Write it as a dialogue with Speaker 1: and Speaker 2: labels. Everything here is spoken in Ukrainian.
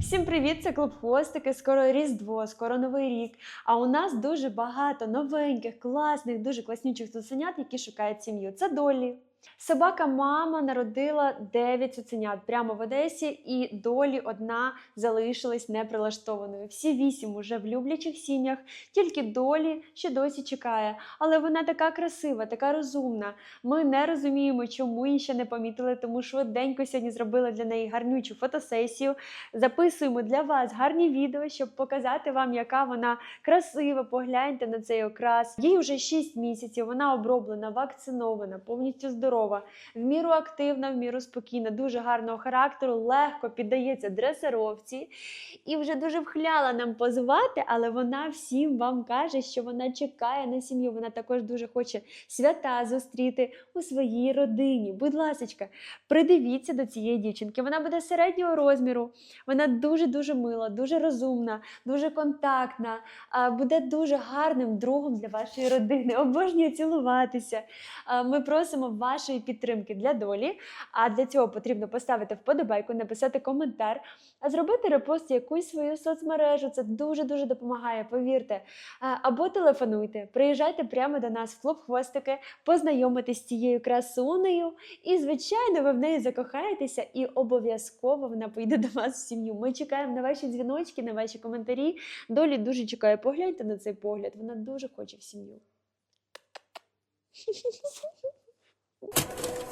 Speaker 1: Всім привіт! Це клуб Хвостики. Скоро Різдво, скоро Новий рік. А у нас дуже багато новеньких, класних, дуже класнючих цуценят, які шукають сім'ю. Це Долі. Собака мама народила 9 цуценят прямо в Одесі, і долі одна залишилась неприлаштованою. Всі вісім уже в люблячих сім'ях, тільки долі ще досі чекає. Але вона така красива, така розумна. Ми не розуміємо, чому її ще не помітили, тому швиденько сьогодні зробили для неї гарнючу фотосесію. Записуємо для вас гарні відео, щоб показати вам, яка вона красива. Погляньте на цей окрас. Їй вже 6 місяців. Вона оброблена, вакцинована, повністю здорова, в міру активна, в міру спокійна, дуже гарного характеру, легко піддається дресировці і вже дуже вхляла нам позувати, але вона всім вам каже, що вона чекає на сім'ю. Вона також дуже хоче свята зустріти у своїй родині. Будь ласочка, придивіться до цієї дівчинки. Вона буде середнього розміру, вона дуже дуже мила, дуже розумна, дуже контактна, буде дуже гарним другом для вашої родини. Обожнює цілуватися. Ми просимо вашої підтримки для долі. А для цього потрібно поставити вподобайку, написати коментар, а зробити репост якусь свою соцмережу. Це дуже дуже допомагає. Повірте. Або телефонуйте, приїжджайте прямо до нас в клуб хвостики, познайомитись з цією красунею. І, звичайно, ви в неї закохаєтеся, і обов'язково вона поїде до вас в сім'ю. Ми чекаємо на ваші дзвіночки, на ваші коментарі. Долі дуже чекає. Погляньте на цей погляд. Вона дуже хоче в сім'ю. you